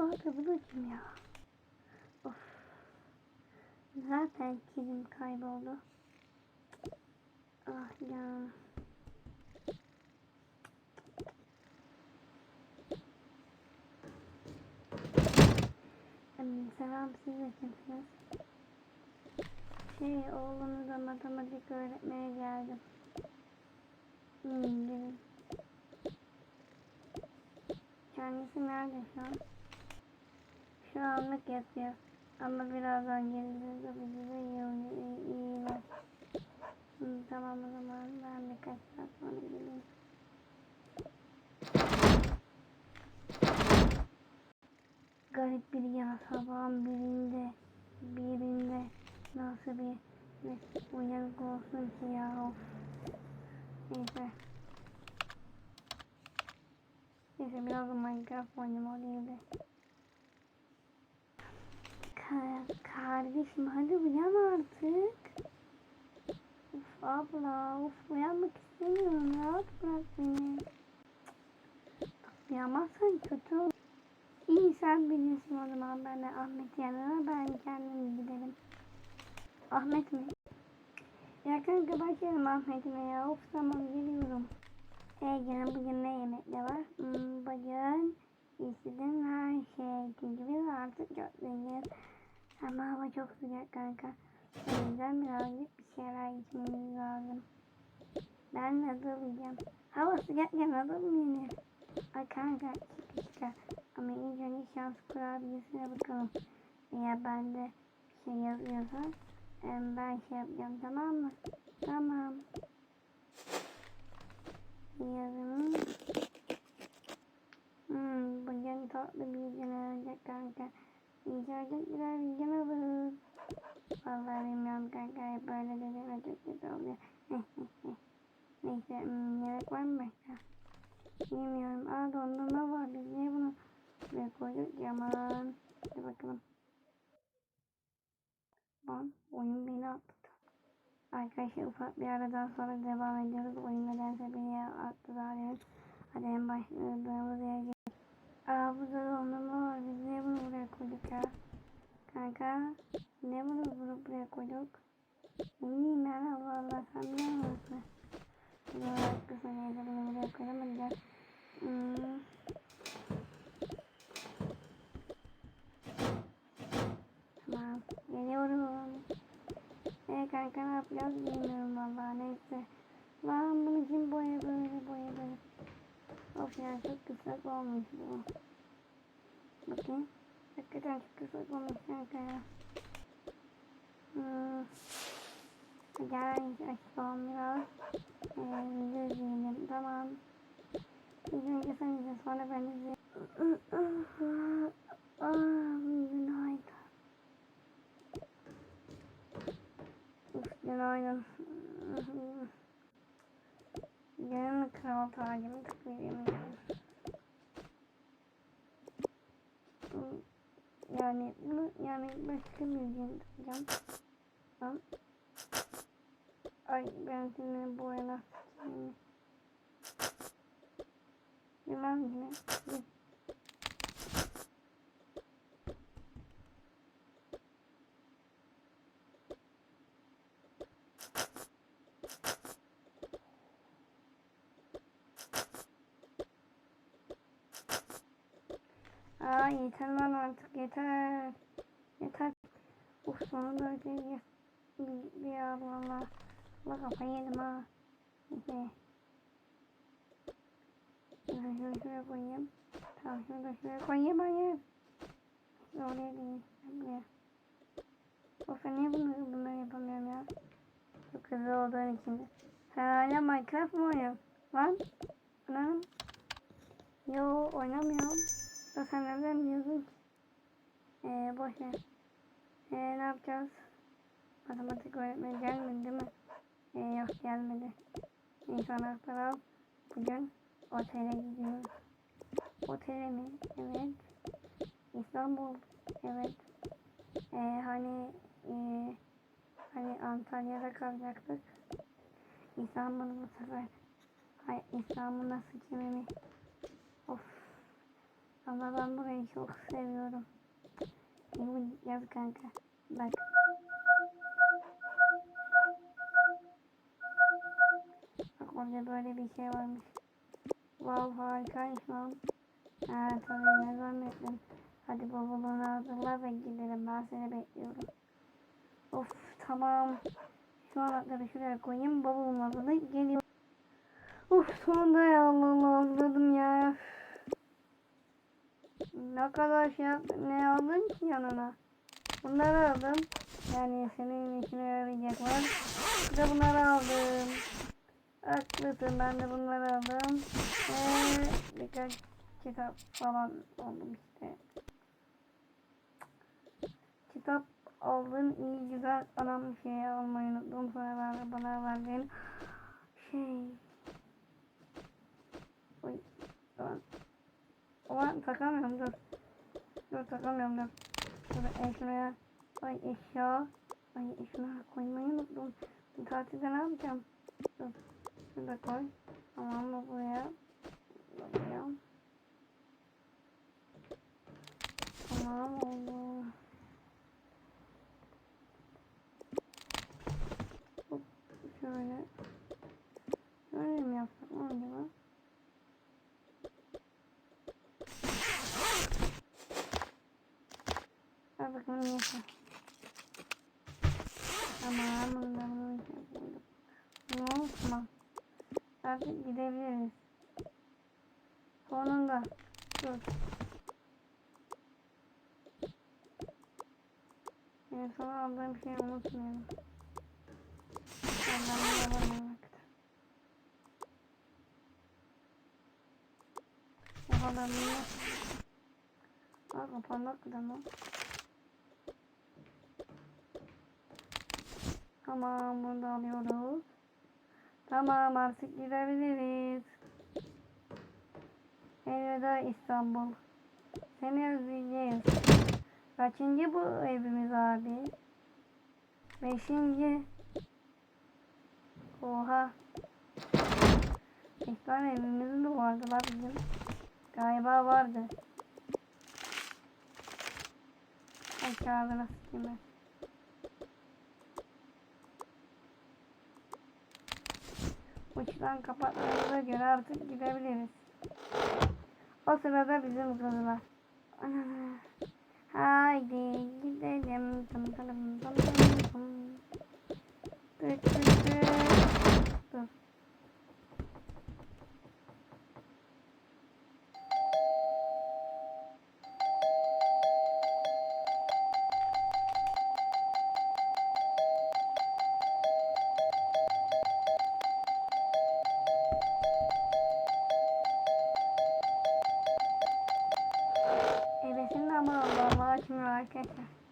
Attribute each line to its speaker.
Speaker 1: kaldı Blue'cum ya. Of. Zaten kilim kayboldu. Ah ya. Selam siz de kimsiniz? Şey oğlunu da matematik öğretmeye geldim. Hmm, gelin. Kendisi nerede şu an? Şu anlık yatıyor. Ama birazdan gelince de bizi de iyi, iyi. Hmm, tamam o zaman ben birkaç saat sonra geleyim. Garip bir ya sabahın birinde birinde nasıl bir, uyanık olsun ki ya of. Neyse. Neyse biraz Minecraft oynamalıyım da. Ka kardeşim hadi uyan artık. Uf abla uf uyanmak istemiyorum rahat bırak beni. Uyanmazsan kötü olur. İyi sen bilirsin o zaman ben de Ahmet yanına ben kendim giderim. Ahmet mi? Ya kanka başlayalım Ahmet'ime ya. Of tamam geliyorum. E gene bugün ne yemekler var? Hmm, bugün istediğim her şey. Biz artık zengiz. Ama hava çok sıcak kanka. O yüzden birazcık bir şeyler içmemiz lazım. Ben nasıl yiyeceğim? Hava sıcakken nasıl mı? Ay kanka çıkı çıkı. Ama ilk önce şans kurabiyesine bakalım. Eğer bende bir şey yazıyorsa ben şey yapacağım tamam mı? Tamam. Yazım. Hmm, bugün tatlı bir gün olacak kanka. Güzel bir gün olur. Vallahi bilmiyorum kanka böyle dediğime çok kötü oluyor. Neyse hmm, yemek var mı başka? Bilmiyorum. Aa dondurma var. Biz niye bunu buraya koyduk? Yaman. Hadi bakalım. Lan oyun beni attı. Arkadaşlar ufak bir aradan sonra devam ediyoruz. Oyun nedense beni zaten. Hadi en başladığımız yere Aa burada dondurma var. Biz niye bunu buraya koyduk ya? Kanka. Ne bunu buraya koyduk? Bileyim ben Allah Allah sen biliyor musun? Bunu haklısın neyse bunu buraya koyalım. Hadi. Hmm. Tamam. Geliyorum. Ee kanka ne yapacağız bilmiyorum valla neyse. Lan bunu kim boya böyle boya böyle. Of ya çok kısak olmuş bu. Bakayım. Hakikaten çok kısak olmuş ya. Hmm. Gel açalım biraz. Ee, video. Tamam. İlk önce sen izle sonra ben izleyeyim. Ah, günaydın. Uf, günaydın. Yarın kral tacımı tıklayayım. Yani bunu yani başka bir gün takacağım. Tamam. Ay ben seni bu yana sıçayım. Bilmem yine. Aa yeter lan artık yeter. Yeter. Uf sonunda ödeyeceğiz. Bir, bir ya valla. Valla kafayı yedim ha. Neyse. Şunu şunu şuraya koyayım. Tamam şunu da şuraya koyayım hayır. Oraya değil. Buraya. Of niye bunları, bunları yapamıyorum ya. Çok hızlı olduğun için. Sen hala Minecraft mı oynuyorsun? Lan. Anam. Yo oynamıyorum. Nereden biliyorsun ki? Ee, boş ver. Ee, ne yapacağız? Matematik öğretmeni gelmedi değil mi? Ee, yok gelmedi. Neyse anahtar al. Bugün otele gidiyoruz. Otele mi? Evet. İstanbul. Evet. Ee, hani e, hani Antalya'da kalacaktık. İstanbul bu sefer. Hayır İstanbul'a sıçrami. Of. Ama ben burayı çok seviyorum. Yaz kanka. Bak. Bak orada böyle bir şey varmış. Wow harikaymış lan. Ha tabii ne zannettim. Hadi bavulunu hazırla ve gidelim. Ben seni bekliyorum. Of tamam. Şu anahtarı şuraya koyayım. Bavulumu hazırlayıp geliyorum. Uf sonunda ya Allah hazırladım ya. Ne kadar şey ne aldın ki yanına? Bunları aldım. Yani senin işine yarayacaklar. Bir de bunları aldım. Haklısın ben de bunları aldım. Ve birkaç kitap falan aldım işte. Kitap aldım iyi güzel anam şey almayı unuttum. Sonra ben bana verdiğin şey. Oy. Tamam. Ulan takamıyorum dur. Dur takamıyorum dur. Dur eşyaya. Ay eşya. Ay eşya koymayı unuttum. Tatilde ne yapacağım? Dur. Şurada koy. Tamam mı buraya? Buraya. Tamam oldu. Hop, Şöyle. Şöyle mi yapsak? Ne acaba? Ver bakalım neyse. Tamam bunu da bunu şey koydum. Ne olsun Artık gidebiliriz. Sonunda. Dur. En son aldığım şeyi unutmayalım. Ben bunu alamam vakit. O kadar mı? Aa kapandı hakikaten lan. Tamam bunu da alıyoruz. Tamam artık gidebiliriz. Elveda İstanbul. Seni özleyeceğiz. Kaçıncı bu evimiz abi? Beşinci. Oha. Bir tane evimiz de vardı la bizim. Galiba vardı. Ay kağıdına ben. Uçtan kapattığımıza göre artık gidebiliriz. O sırada bizim kızlar. Ebesinin ama Allah'a açmıyor arkadaşlar.